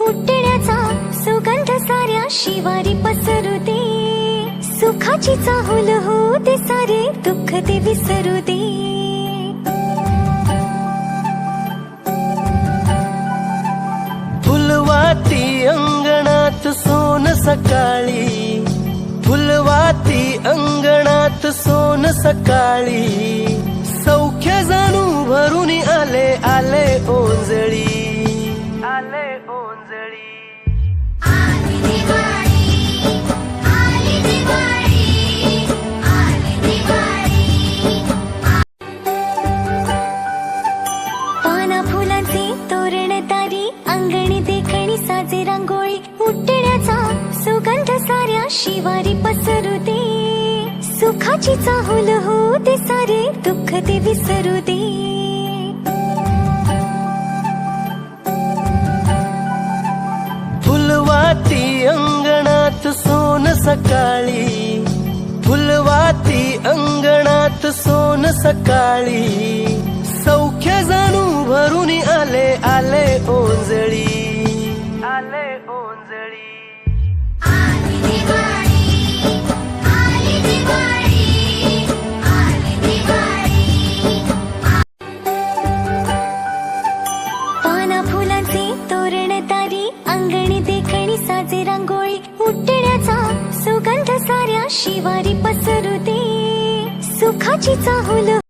उठण्याचा सुगंध साऱ्या शिवारी पसरू दे सुखाची चाहूल हो ते सारे दुःख ते विसरू दे फुलवाती अंगणात सोन सकाळी. फुलवाती अंगणात सोन सकाळी. सौख्य जाणू भरून रांगोळी उठण्याचा सुगंध साऱ्या शिवारी पसरू दे सुखाची चाहूल हो ते सारे दुःख ते विसरू दे फुलवाती अंगणात सोन सकाळी. फुलवाती अंगणात सोन सकाळी. सौख्य जाणू भरून आले आले ओंजळी. आले ओंजळी. पाना फुलांचे तोरण तारी अंगणी देखणी साजे रांगोळी उठण्याचा सुगंध साऱ्या शिवारी पसरू दे सुखाची चाहूल